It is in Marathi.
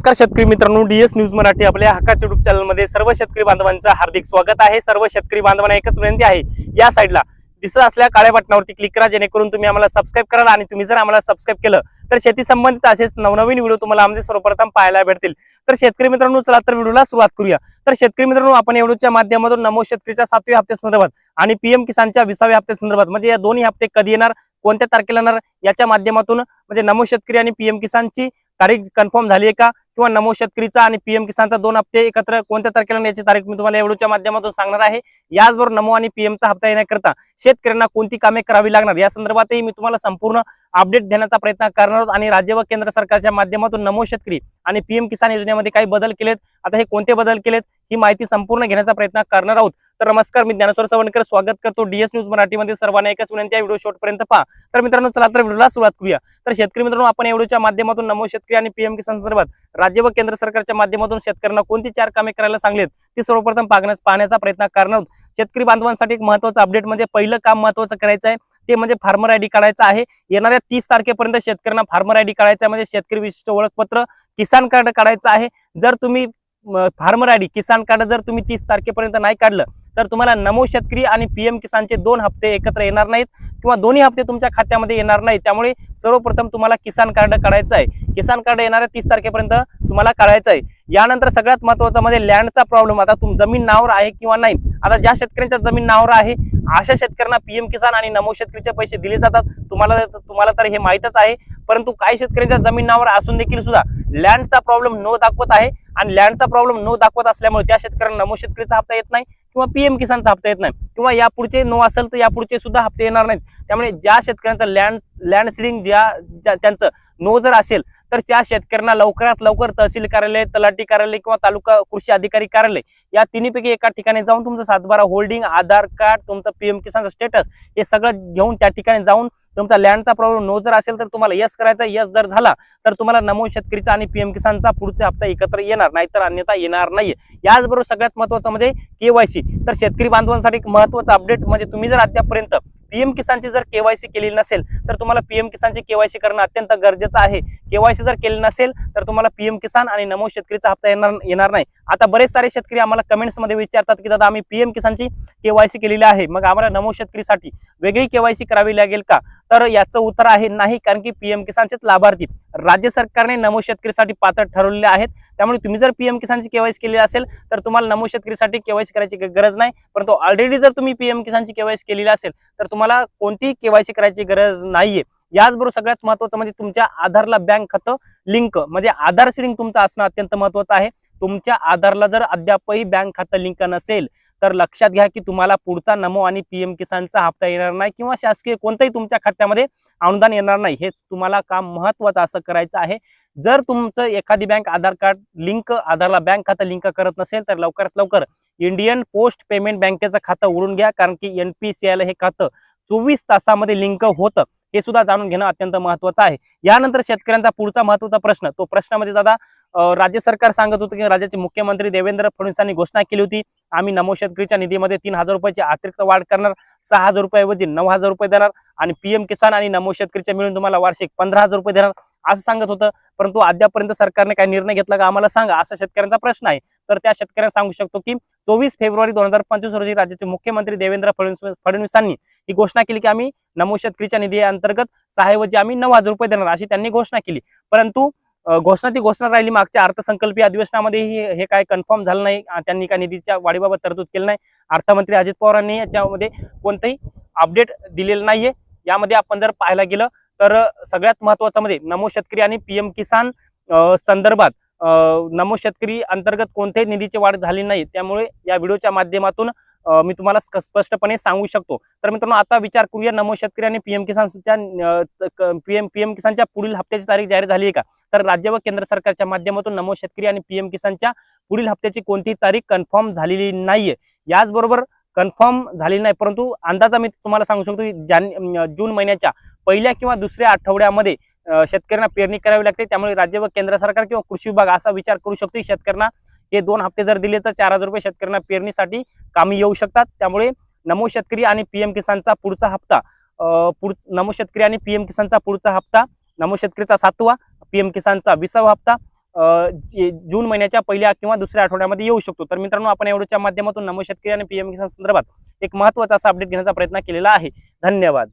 नमस्कार शेतकरी मित्रांनो डीएस न्यूज मराठी आपल्या हक्काच्या युट्यूब चॅनलमध्ये सर्व शेतकरी बांधवांचं हार्दिक स्वागत आहे. सर्व शेतकरी बांधवांना एकच विनंती आहे या साईडला दिसत असल्या काळ्या बटनावरती क्लिक करा जेणेकरून तुम्ही आम्हाला सबस्क्राईब कराल आणि तुम्ही जर आम्हाला सबस्क्राईब केलं तर शेती संबंधित असेच नवनवीन व्हिडिओ तुम्हाला आमचे सर्वप्रथम पाहायला भेटतील. तर शेतकरी मित्रांनो चला तर व्हिडिओला सुरुवात करूया. तर शेतकरी मित्रांनो आपण या व्हिडिओच्या माध्यमातून नमो शेतकरीच्या सातव्या हप्त्या संदर्भात आणि पीएम किसानच्या विसाव्या हप्त्या संदर्भात म्हणजे या दोन्ही हप्ते कधी येणार कोणत्या तारखेला येणार याच्या माध्यमातून म्हणजे नमो शेतकरी आणि पीएम किसानची तारीख कन्फर्म झाली आहे का? किंवा नमो शेतकरीचा आणि पीएम किसानचा दोन हप्ते एकत्र कोणत्या तारखेला याची तारीख मी तुम्हाला या व्हिडिओच्या माध्यमातून सांगणार आहे. याचबरोबर नमो आणि पीएमचा हप्ता येण्याकरता शेतकऱ्यांना कोणती कामे करावी लागणार? या संदर्भातही मी तुम्हाला संपूर्ण अपडेट देण्याचा प्रयत्न करणार आहोत आणि राज्य व केंद्र सरकारच्या माध्यमातून नमो शेतकरी आणि पीएम किसान योजनेमध्ये काही बदल केलेत? आता हे कोणते बदल केलेत? ही माहिती संपूर्ण घेण्याचा प्रयत्न करणार आहोत. तर नमस्कार मी ज्ञानेश्वर सवणकर. स्वागत करतो डीएस न्यूज मराठीमध्ये. सर्वांना एकच विनंती या व्हिडिओ शॉर्टपर्यंत पहा. तर मित्रांनो चला तर व्हिडिओला सुरुवात करूया. तर शेतकरी मित्रांनो आपण या व्हिडिओच्या माध्यमातून नमो शेतकरी आणि पीएम किसान संदर्भात राज्य व केंद्र सरकारच्या माध्यमातून शेतकऱ्यांना कोणती चार कामे करायला सांगलेत ती सर्वप्रथम पाहण्यास पाहण्याचा प्रयत्न करणार आहोत. शेतकरी बांधवांसाठी एक महत्वाचं अपडेट म्हणजे पहिलं काम महत्वाचं करायचं आहे. ते म्हणजे फार्मर आयडी काढायचं आहे. येणाऱ्या तीस तारखेपर्यंत शेतकऱ्यांना फार्मर आयडी काढायचं आहे. म्हणजे शेतकरी विशिष्ट ओळखपत्र किसान कार्ड काढायचं आहे. जर तुम्ही फार्मर आयडी किसान कार्ड जर तुम्ही तीस तारखेपर्यंत नाही काढलं तर तुम्हाला नमो शेतकरी आणि पीएम किसानचे दोन हप्ते एकत्र येणार नाहीत किंवा दोन्ही हप्ते तुमच्या खात्यामध्ये येणार नाही त्यामुळे सर्वप्रथम तुम्हाला किसान कार्ड काढायचं आहे. किसान कार्ड येणाऱ्या तीस तारखेपर्यंत तुम्हाला काढायचं आहे यानंतर सगळ्यात महत्वाचं म्हणजे लँडचा प्रॉब्लेम आता तुम जमीन नावावर आहे किंवा नाही? आता ज्या शेतकऱ्यांच्या जमीन नावावर आहे अशा शेतकऱ्यांना पीएम किसान आणि नमो शेतकरीचे पैसे दिले जातात. तुम्हाला तुम्हाला तर हे माहीतच आहे. परंतु काही शेतकऱ्यांच्या जमीन नावावर असून देखील सुद्धा लँडचा प्रॉब्लेम न दाखवत आहे. आणि लँडचा प्रॉब्लेम न दाखवत असल्यामुळे त्या शेतकऱ्यांना नमो शेतकरीचा हप्ता येत नाही किंवा पीएम किसानचा हप्ता येत नाही. किंवा यापुढचे नो असेल तर यापुढचे सुद्धा हप्ते येणार नाहीत. त्यामुळे ज्या शेतकऱ्यांचं लँड लँड सिलिंग ज्या ज्या- त्यांचं नो जर असेल तर त्या शेतकऱ्यांना लवकरात लवकर तहसील कार्यालय तलाठी कार्यालय किंवा तालुका कृषी अधिकारी कार्यालय या तिन्हीपैकी एका ठिकाणी जाऊन तुमचं सातबारा होल्डिंग आधार कार्ड तुमचं पीएम किसानचं स्टेटस हे सगळं घेऊन त्या ठिकाणी जाऊन तुमचा लँडचा प्रॉब्लेम नो जर असेल तर तुम्हाला यस करायचा यस जर झाला तर तुम्हाला नमो शेतकरीचा आणि पीएम किसानचा पुढचा हप्ता एकत्र येणार नाहीतर अन्यथा येणार नाहीये. याचबरोबर सगळ्यात महत्वाचं म्हणजे केवायसी तर शेतकरी बांधवांसाठी एक महत्वाचं अपडेट म्हणजे तुम्ही जर अद्यापर्यंत पीएम किसानची जर केवायसी केलेली नसेल तर तुम्हाला पीएम किसानची केवायसी करणं अत्यंत गरजेचं आहे. केवायसी जर केली नसेल तर तुम्हाला पीएम किसान आणि नमो शेतकरीचा हप्ता येणार येणार नाही. आता बरेच सारे शेतकरी आम्हाला कमेंट्समध्ये विचारतात की दादा आम्ही पीएम किसानची केवायसी केलेली आहे. मग आम्हाला नमो शेतकरीसाठी वेगळी केवायसी करावी लागेल का? तर याचं उत्तर आहे नाही कारण की पीएम किसानचेच लाभार्थी राज्य सरकारने नमो शेतकरीसाठी पात्र ठरवलेले आहेत. त्यामुळे तुम्ही जर पीएम किसानची केवायसी केली असेल तर तुम्हाला नमो शेतकरीसाठी केवायसी करायची गरज नाही. परंतु ऑलरेडी जर तुम्ही पीएम किसानची केवायसी केलेली असेल तर तुम्हाला कोणतीही केवायसी करायची गरज नाहीये. याचबरोबर सगळ्यात महत्वाचं म्हणजे तुमच्या आधारला बँक खातं लिंक म्हणजे आधार सिडिंग तुमचं असणं अत्यंत महत्वाचं आहे. तुमच्या आधारला जर अद्यापही बँक खातं लिंक नसेल तर लक्षात घ्या की तुम्हाला पुढचा नमो आणि पीएम किसानचा हप्ता येणार नाही किंवा शासकीय कोणतंही तुमच्या खात्यामध्ये अनुदान येणार नाही. हे तुम्हाला काम महत्वाचं असं करायचं आहे. जर तुमचं एखादी बँक आधार कार्ड लिंक आधारला बँक खातं लिंक करत नसेल तर लवकरात लवकर इंडियन पोस्ट पेमेंट बँकेचं खातं उडून घ्या. कारण की एनपीसीआयला हे खातं चोवीस तासामध्ये लिंक होतं. हे सुद्धा जाणून घेणं अत्यंत महत्वाचं आहे. यानंतर शेतकऱ्यांचा पुढचा महत्त्वाचा प्रश्न. तो प्रश्नामध्ये दादा राज्य सरकार सांगत होतं की राज्याचे मुख्यमंत्री देवेंद्र फडणवीसांनी घोषणा केली होती. आम्ही नमो शेतकरीच्या निधीमध्ये तीन हजार रुपयाची अतिरिक्त वाढ करणार सहा हजार रुपयाऐवजी नऊ हजार रुपये देणार आणि पीएम किसान आणि नमो शेतकरीच्या मिळून तुम्हाला वार्षिक पंधरा हजार रुपये देणार. असं सांगत होतं. परंतु अद्यापर्यंत सरकारने काही निर्णय घेतला का आम्हाला सांगा असा शेतकऱ्यांचा प्रश्न आहे. तर त्या शेतकऱ्यांना सांगू शकतो की चोवीस फेब्रुवारी दोन हजार पंचवीस रोजी राज्याचे मुख्यमंत्री देवेंद्र फडणवीस फडणवीसांनी ही घोषणा केली की आम्ही नमो शेतकरीच्या निधी अंतर्गत सहाऐवजी आम्ही नऊ हजार रुपये देणार अशी त्यांनी घोषणा केली. परंतु घोषणा ती घोषणा राहिली मागच्या अर्थसंकल्पीय अधिवेशनामध्ये हे काय कन्फर्म झालं नाही. त्यांनी काय निधीच्या वाढीबाबत तरतूद केली नाही. अर्थमंत्री अजित पवारांनी याच्यामध्ये कोणतंही अपडेट दिलेलं नाहीये. यामध्ये आपण जर पाहायला गेलं तर सगळ्यात महत्वाचं म्हणजे नमो शेतकरी आणि पीएम किसान संदर्भात नमो शेतकरी अंतर्गत कोणत्याही निधीची वाढ झाली नाही त्यामुळे या व्हिडिओच्या माध्यमातून मी तुम्हाला स्पष्टपणे सांगू शकतो. तर मित्रांनो आता विचार करूया नमो शेतकरी आणि पीएम किसानच्या पीएम पीएम किसानच्या पुढील हप्त्याची तारीख जाहीर झाली आहे का? तर राज्य व केंद्र सरकारच्या माध्यमातून नमो शेतकरी आणि पीएम किसानच्या पुढील हप्त्याची कोणतीही तारीख कन्फर्म झालेली नाहीये. याचबरोबर कन्फर्म झालेली नाही परंतु अंदाजा मी तुम्हाला सांगू शकतो की जान जून महिन्याच्या पहिल्या किंवा दुसऱ्या आठवड्यामध्ये शेतकऱ्यांना पेरणी करावी लागते. त्यामुळे राज्य व केंद्र सरकार किंवा कृषी विभाग असा विचार करू शकतो की शेतकऱ्यांना हे दोन हप्ते जर दिले तर चार हजार रुपये शेतकऱ्यांना पेरणीसाठी कामी येऊ शकतात. त्यामुळे नमो शेतकरी आणि पीएम किसानचा पुढचा हप्ता पुढ नमो शेतकरी आणि पीएम किसानचा पुढचा हप्ता नमो शेतकरीचा सातवा पीएम किसानचा विसावा हप्ता जून महिन्याच्या पहिल्या किंवा दुसऱ्या आठवड्यामध्ये येऊ शकतो. तर मित्रांनो आपण एवढ्याच्या माध्यमातून नमो शेतकरी आणि पीएम किसान संदर्भात एक महत्त्वाचा असा अपडेट घेण्याचा प्रयत्न केलेला आहे. धन्यवाद.